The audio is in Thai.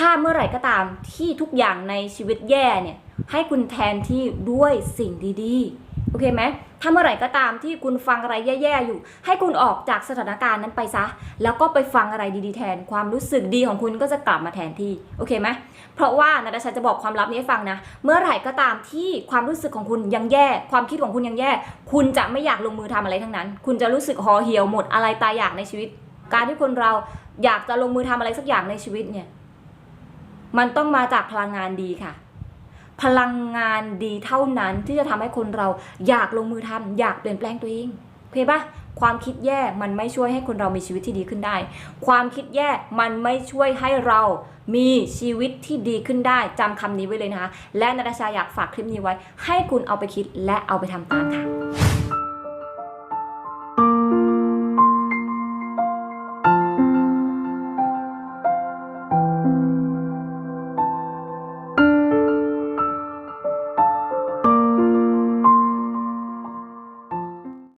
ถ้าเมื่อไหร่ก็ตามที่ทุกอย่างในชีวิตแย่เนี่ยให้คุณแทนที่ด้วยสิ่งดีๆ โอเคไหม ถ้าเมื่อไหร่ก็ตามที่คุณฟังอะไรแย่ๆอยู่ ให้คุณออกจากสถานการณ์นั้นไปซะ แล้วก็ไปฟังอะไรดีๆแทน ความรู้สึกดีของคุณก็จะกลับมาแทนที่ โอเคไหม เพราะว่านาตาชาจะบอกความลับนี้ให้ฟังนะ เมื่อไหร่ก็ตามที่ความรู้สึกของคุณยังแย่ ความคิดของคุณยังแย่ คุณจะไม่อยากลงมือทำอะไรทั้งนั้น คุณจะรู้สึกห่อเหี่ยวหมดอะไรตายอยากในชีวิต การที่คนเราอยากจะลงมือทำอะไรสักอย่างในชีวิตเนี่ย มันต้องมาจากพลังงานดีค่ะ พลังงานดีเท่านั้นที่จะทำให้คนเราอยากลงมือทำอยากเปลี่ยนแปลงตัวเองโอเคปะความคิดแย่มันไม่ช่วยให้คนเรามีชีวิตที่ดีขึ้นได้ ความคิดแย่มันไม่ช่วยให้เรามีชีวิตที่ดีขึ้นได้จำคำนี้ไว้เลยนะคะ และนาตาชาอยากฝากคลิปนี้ไว้ ให้คุณเอาไปคิดและเอาไปทำตามค่ะ